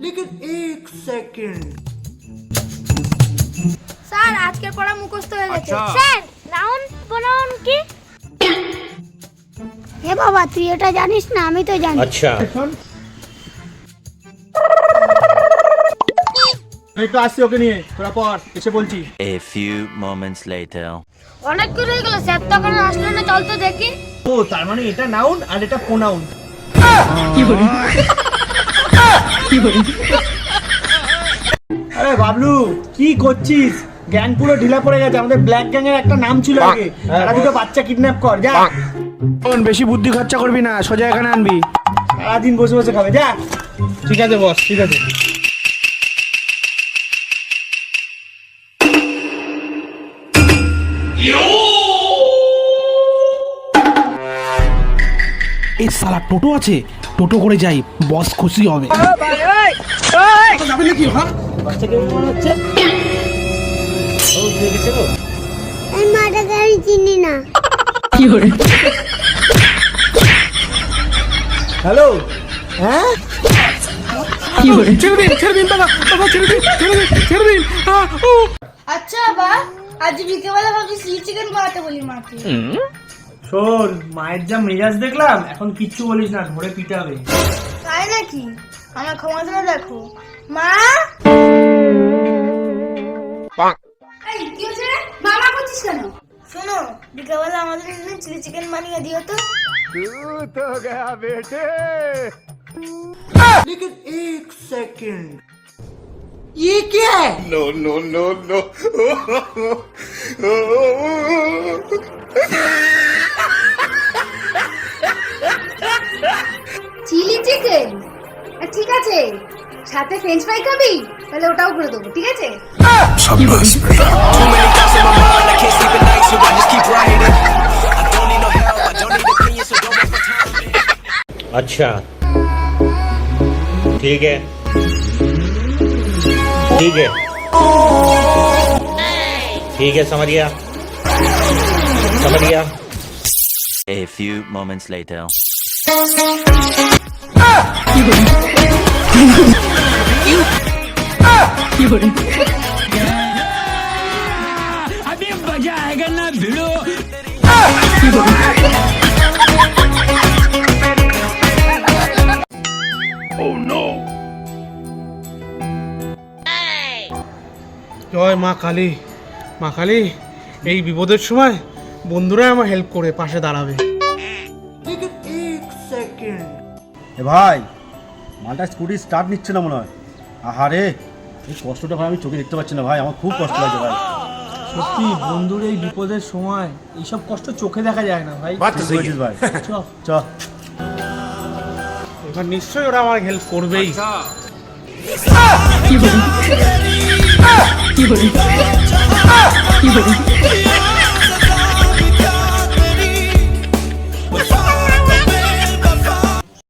लेकिन एक second sir আজকের পড়া মুখস্থ হয়ে গেছে আচ্ছা। স্যার নাউন প্রোনাউন কি হে বাবা তুই এটা জানিস না আমি তো জানি अच्छा আমি আসছি ওকে নিয়ে তোরা পর এসে বলছি। A few moments later. অনেক করে হয়ে গেল স্যার তখন আসলো না চল তো দেখি। ও তার মানে এটা নাউন আর এটা প্রোনাউন আরে বাবলু কি করছিস? গ্যাং পুরো ঢিলা পড়ে গেছে আমাদের ব্ল্যাক গ্যাং এর একটা নাম ছিল আগে। তারা দুটো বাচ্চা কিডন্যাপ কর যা। বেশি বুদ্ধি খরচা করবি না সোজা এখানে আনবি। সারাদিন বসে বসে খাবে যা। ঠিক আছে বস ঠিক আছে। এই সালা টোটো আছে। টোটো করে যাই বস খুশি হবে। মনে হ্যালো? হ্যাঁ? ছেড়ে দিন ছেড়ে দিন দাদা দাদা ছেড়ে দিন ছেড়ে দিন ছেড়ে দিন। আচ্ছা বা আজ বিকেলবেলা ভাবছি চিলি চিকেন বানাতে বলি মাকে। শোন মায়ের যা মেজাজ দেখলাম এখন কিচ্ছু বলিস না ধরে পিটাবে। তাই নাকি? আমার ক্ষমতা দেখো। মা? এই কি হচ্ছে রে? মামা করছিস কেন? শোনো বিকেলবেলা আমাদের জন্য চিলি চিকেন বানিয়ে দিও তো। সাথে ফ্রেঞ্চ ফ্রাই খাবি তাহলে ওটাও করে দেবো ঠিক আছে अच्छा ठीक है ठीक है ठीक है समझ गया समझ गया A few moments later. জয় মা কালী মা কালী এই বিপদের সময় বন্ধুরাই আমার হেল্প করে পাশে দাঁড়াবে लेकिन एक सेकंड এ ভাই মালটা স্কুটি স্টার্ট নিচ্ছে না মনে হয় আহারে এই কষ্টটা ভাই আমি চোখে দেখতে পাচ্ছি না ভাই আমার খুব কষ্ট লাগছে ভাই। সত্যি বন্ধুর এই বিপদের সময় এইসব কষ্ট চোখে দেখা যায় না ভাই। ভাই। চ। চ। এবার নিশ্চয়ই ওরা আমার হেল্প করবেই। কি বলি? কি বলি? কি বলি?